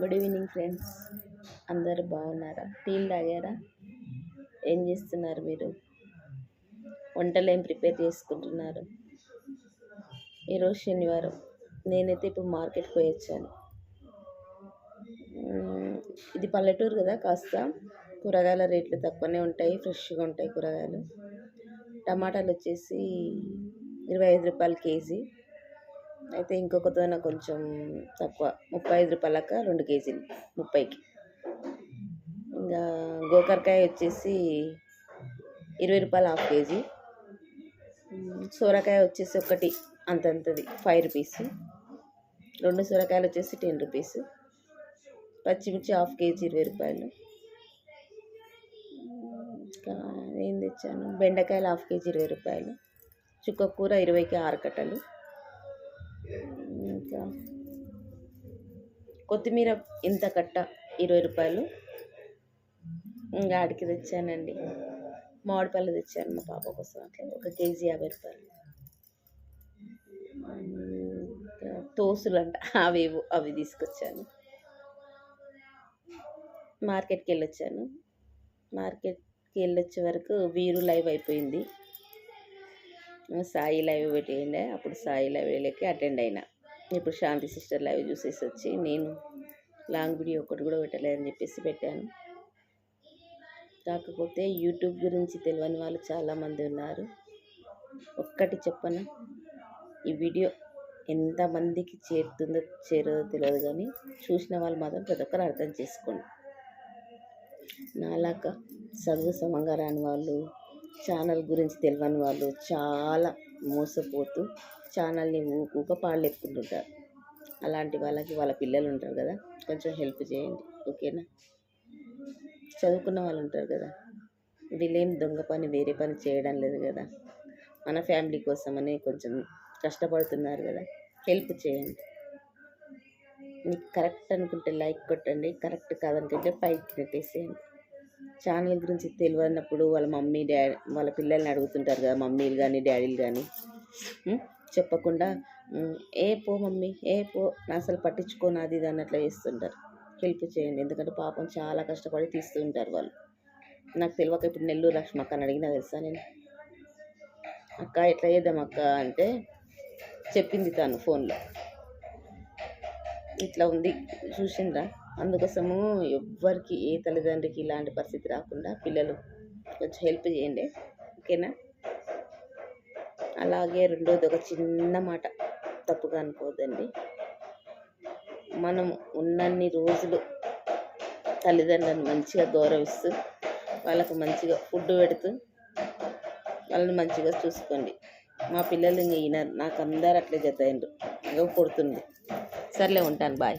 Good evening friends. అందరు బాగున్నారా? టీలు తాగారా? ఏం చేస్తున్నారు మీరు? వంటలు ఏం ప్రిపేర్ చేసుకుంటున్నారు? ఈరోజు శనివారం. నేనైతే ఇప్పుడు మార్కెట్కి పోయి వచ్చాను. ఇది పల్లెటూరు కదా కాస్త. కూరగాయల రేట్లు తక్కువనే ఉంటాయి ఫ్రెష్గా ఉంటాయి కూరగాయలు. టమాటాలు వచ్చేసి ఇరవై ఐదు రూపాయలు కేజీ. అయితే ఇంకొకతోన కొంచెం తక్కువ. ముప్పై ఐదు రూపాయలక రెండు కేజీలు ముప్పైకి. ఇంకా గోకరకాయ వచ్చేసి ఇరవై రూపాయలు హాఫ్ కేజీ. మ్, సొరకాయ వచ్చేసి ఒకటి అంతంతది ఫైవ్ రూపీస్. రెండు సొరకాయలు వచ్చేసి టెన్ రూపీస్. పచ్చిమిర్చి హాఫ్ కేజీ ఇరవై రూపాయలు. ఇంకా ఏం తెచ్చాను? బెండకాయలు హాఫ్ కేజీ ఇరవై రూపాయలు. చుక్కకూర ఇరవైకి ఆరు కట్టలు. ఇంకా కొత్తిమీర ఇంత కట్ట ఇరవై రూపాయలు. ఇంకా ఆడికి తెచ్చానండి. మామిడిపళ్ళు తెచ్చాను మా పాప కోసం. అట్లా ఒక కేజీ యాభై రూపాయలు. తోసులు అంట అవి అవి తీసుకొచ్చాను. మార్కెట్కి వెళ్ళొచ్చాను. మార్కెట్కి వెళ్ళొచ్చే వరకు వీరు లైవ్ అయిపోయింది. సాయి లైవ్ పెట్టేయండి అప్పుడు సాయి లైవ్లోకి అటెండ్ అయినా. ఇప్పుడు శాంతి సిస్టర్ లైవ్ చూసేసి వచ్చి నేను లాంగ్ వీడియో ఒకటి కూడా పెట్టలేదని చెప్పేసి పెట్టాను. కాకపోతే యూట్యూబ్ గురించి తెలియని వాళ్ళు చాలామంది ఉన్నారు. ఒక్కటి చెప్పను? ఈ వీడియో ఎంతమందికి చేరుతుందో చేరదో తెలియదు కానీ చూసిన వాళ్ళు మాత్రం ప్రతి ఒక్కరు అర్థం చేసుకోండి. నాలాగా చదువు సమంగా రాని వాళ్ళు ఛానల్ గురించి తెలియని వాళ్ళు చాలా మోసపోతూ ఛానల్ని ఊకూక పాడలేపుకుంటుంటారు అలాంటి వాళ్ళకి వాళ్ళ పిల్లలు ఉంటారు కదా కొంచెం హెల్ప్ చేయండి ఓకేనా? చదువుకున్న వాళ్ళు ఉంటారు కదా వీళ్ళేం దొంగ పని వేరే పని చేయడం లేదు కదా. మన ఫ్యామిలీ కోసమని కొంచెం కష్టపడుతున్నారు కదా హెల్ప్ చేయండి. మీకు కరెక్ట్ అనుకుంటే లైక్ కొట్టండి కరెక్ట్ కాదనుకుంటే పైకి నెట్టేసేయండి. ఛానల్ గురించి తెలియనప్పుడు వాళ్ళ మమ్మీ డాడీ వాళ్ళ పిల్లల్ని అడుగుతుంటారు కదా మమ్మీలు కానీ డాడీలు కానీ చెప్పకుండా ఏ పో మమ్మీ ఏ పో నా అసలు పట్టించుకోను అది ఇది అన్నట్లు చేస్తుంటారు హెల్ప్ చేయండి. ఎందుకంటే పాపం చాలా కష్టపడి తీస్తూ ఉంటారు వాళ్ళు. నాకు తెలియక ఇప్పుడు నెల్లూరు లక్ష్మి అక్కని అడిగినా తెలుసా నేను? అక్క ఎట్లా చేద్దాం అక్క? అంటే చెప్పింది తను ఫోన్లో. ఇట్లా ఉంది చూసిండ్రా. అందుకోసము ఎవ్వరికి ఏ తల్లిదండ్రికి ఇలాంటి పరిస్థితి రాకుండా పిల్లలు కొంచెం హెల్ప్ చేయండి. ఓకేనా? అలాగే రెండోది ఒక చిన్న మాట. తప్పుగా అనుకోవద్దండి. మనం ఉన్నన్ని రోజులు తల్లిదండ్రులను మంచిగా గౌరవిస్తూ వాళ్ళకు మంచిగా ఫుడ్ పెడుతూ వాళ్ళని మంచిగా చూసుకోండి. మా పిల్లలు ఇంక ఈయన నాకు అందరు అట్లే జత అయ్యారు కొడుతుంది. సర్లే ఉంటాను. బాయ్.